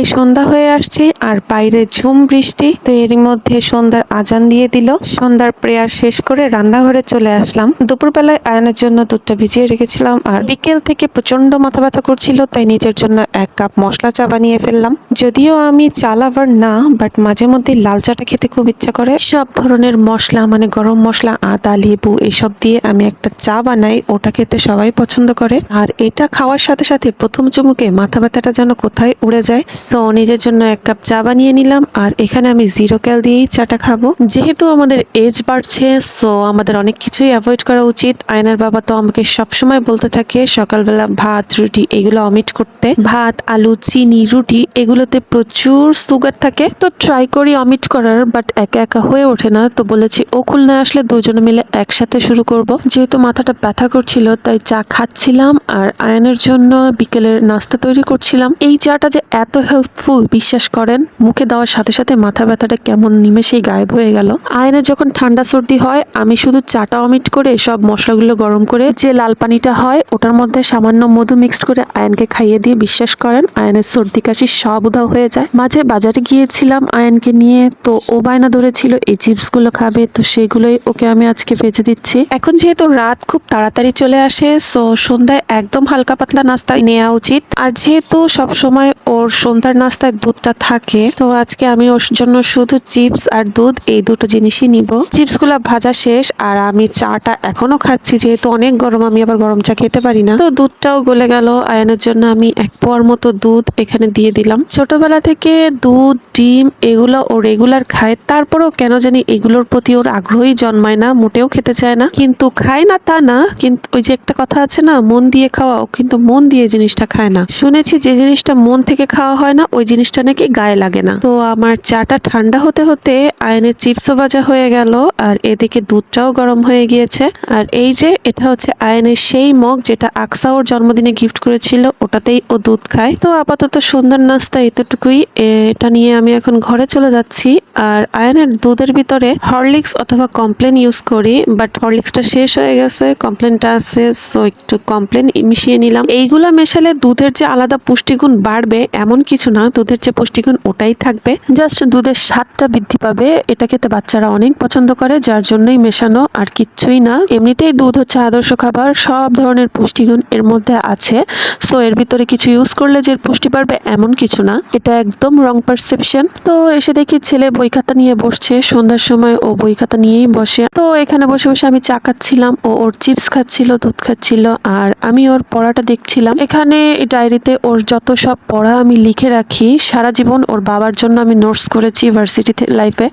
প্রায় সন্ধ্যা হয়ে আসছে আর বাইরে ঝুম বৃষ্টি, তো এর মধ্যে সন্ধ্যার আজান দিয়ে দিল। সন্ধ্যার প্রেয়ার শেষ করে রান্নাঘরে চলে আসলাম। দুপুরবেলায় আয়নের জন্য দুধটা ভিজিয়ে রেখেছিলাম আর বিকেল থেকে প্রচণ্ড মাথা ব্যথা করছিল, তাই নিজের জন্য এক কাপ মশলা চা বানিয়ে ফেললাম। যদিও আমি চা লাভার না, বাট মাঝে মধ্যে লাল চাটা খেতে খুব ইচ্ছা করে। সব ধরনের মশলা মানে গরম মশলা, আদা, লেবু, এসব দিয়ে আমি একটা চা বানাই, ওটা খেতে সবাই পছন্দ করে। আর এটা খাওয়ার সাথে সাথে প্রথম চুমুকে মাথা ব্যথাটা যেন কোথায় উড়ে যায়। সো নিজের জন্য এক কাপ চা বানিয়ে নিলাম আর এখানে আমি জিরো ক্যাল দিয়েই চাটা খাব। যেহেতু আমাদের এজ বাড়ছে সো আমাদের অনেক কিছুই অ্যাভয়েড করা উচিত। আয়নার বাবা তো আমাকে সবসময় বলতে থাকে, সকালবেলা ভাত, রুটি এগুলো অমিট করতে। ভাত, আলু, চিনি, রুটি এগুলোতে প্রচুর সুগার থাকে। তো ট্রাই করি অমিট করার বাট একা একা হয়ে ওঠে না। তো বলেছি, ও খুলনায় আসলে দুজনে মিলে একসাথে শুরু করব। যেহেতু মাথাটা ব্যথা করছিল, তাই চা খাচ্ছিলাম আর আয়নের জন্য বিকেলের নাস্তা তৈরি করছিলাম। এই চাটা যে এত হেল্পফুল বিশ্বাস করেন, মুখে দেওয়ার সাথে সাথে মাথা ব্যথাটা কেমন নিমেষেই গায়েব হয়ে গেল। আয়নের যখন ঠান্ডা সর্দি হয়, আমি শুধু চাটা অমিট করে সব মশলাগুলো গরম করে যে লাল পানিটা হয়, ওটার মধ্যে সামান্য মধু মিক্সড করে আয়নকে খাইয়ে দিয়ে বিশ্বাস করেন, আয়নের সর্দি কাশি সব উধাও হয়ে যায়। মাঝে বাজারে গিয়েছিলাম আয়নকে নিয়ে, তো ও বায়না ধরেছিল, এই চিপসগুলো খাবে, তো সেগুলোই ওকে আমি আজকে ভেজে দিচ্ছি। এখন যেহেতু রাত খুব তাড়াতাড়ি চলে আসে সো সন্ধ্যায় একদম হালকা পাতলা নাস্তা নেওয়া উচিত। আর যেহেতু সব সময় ওর সন্ধ্যার নাস্তায় দুধটা থাকে। তো আজকে আমি ওর জন্য শুধু চিপস আর দুধ, এই দুটো জিনিসই নিব। চিপসগুলা ভাজা শেষ আর আমি চাটা এখনও খাচ্ছি, যেহেতু অনেক গরম, আমি আবার গরম চা খেতে পারি না। তো দুধটাও গলে গেল। আয়নের জন্য আমি এক পোয়ার মতো দুধ এখানে দিয়ে দিলাম। ছোটবেলা থেকে দুধ, ডিম এগুলো ও রেগুলার খায়। তারপরেও কেন জানি এগুলোর প্রতি ওর আগ্রহই জন্মায় না, মোটেও খেতে চায় না। কিন্তু খায় না তা না, কিন্তু ওই যে একটা কথা আছে না, মন দিয়ে খাওয়া কিন্তু মন দিয়ে জিনিসটা খায় না। শুনেছি যে জিনিসটা মন থেকে খাওয়া হয় না, ওই জিনিসটা নাকি গায়ে লাগে না। তো আমার চাটা ঠান্ডা হতে হতে আয়নের চিপসও ভাজা হয়ে গেল, আর এদিকে দুধটাও গরম হয়ে গিয়েছে। আর এই যে, এটা হচ্ছে আয়নের সেই মগ যেটা আকসা ওর জন্মদিনে গিফট করেছিল, ওটাতেই ও দুধ খায়। তো আপাতত সন্ধ্যার নাস্তা এতটুকুই। এটা নিয়ে আমি এখন ঘরে চলে যাচ্ছি। আর আয়নের দুধের ভিতরে হরলিক্স অথবা কমপ্লেন ইউজ করি বাট হরলিক্সটা শেষ হয়ে গেছে, কমপ্লেনটা আছে সো একটু কমপ্লেন মিশিয়ে নিলাম। এইগুলা মেশালে দুধের যে আলাদা পুষ্টিগুণ বাড়বে, এমন কিছু না, দুধের যে পুষ্টিগুণ ওটাই থাকবে। জাস্ট দুধের স্বাদটা বৃদ্ধি পাবে, এটা খেতে বাচ্চারা অনেক পছন্দ করে, যার জন্যই মেশানো আর কিচ্ছুই না। এমনিতেই দুধ হচ্ছে আদর্শ খাবার, সব ধরনের পুষ্টিগুণ এর মধ্যে আছে। সো এর ভিতরে কিছু ইউজ করলে যে পুষ্টি পারবে এমন কিছু না। এটা একদম রং পারসেপশন তো, এসে দেখি ছেলে বই খাতা নিয়ে বসছে, সন্ধ্যার সময় ও বই খাতা নিয়েই বসে। তো, এখানে বসে বসে আমি চা খাচ্ছিলাম, ও ওর চিপস খাচ্ছিল, দুধ খাচ্ছিল, আর আমি ওর পড়াটা দেখছিলাম। এখানে ডায়েরিতে ওর যত সব পড়া আমি লিখে রাখি, সারা জীবন ওর বাবার জন্য আমি নোটস করেছি ভার্সিটি লাইফে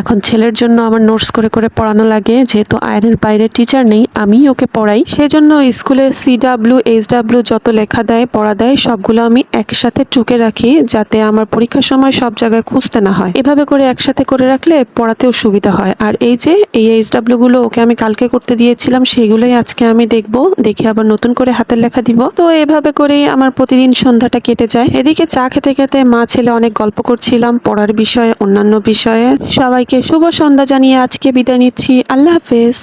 এখন ছেলের জন্য আমার নোটস করে করে পড়ানো লাগে, যেহেতু আয়নের বাইরে টিচার নেই, আমি ওকে পড়াই। সেজন্য স্কুলে সি ডাব্লিউ এইচ ডাব্লিউ যত লেখা দেয়, পড়া দেয়, সবগুলো আমি একসাথে টুকে রাখি, যাতে আমার পরীক্ষার সময় সব জায়গায় খুঁজতে না হয়। এভাবে করে একসাথে করে রাখলে পড়াতেও সুবিধা হয়। আর এই যে, এই এইচ ডাব্লিউ গুলো ওকে আমি কালকে করতে দিয়েছিলাম, সেগুলোই আজকে আমি দেখব, দেখে আবার নতুন করে হাতের লেখা দিব। তো এভাবে করেই আমার প্রতিদিন সন্ধ্যাটা কেটে যায়। এদিকে চা খেতে খেতে মা ছেলে অনেক গল্প করছিলাম, পড়ার বিষয়ে, অন্যান্য বিষয়ে। সবাইকে শুভ সন্ধ্যা জানিয়ে আজকে বিদায় নিচ্ছি। আল্লাহ হাফেজ।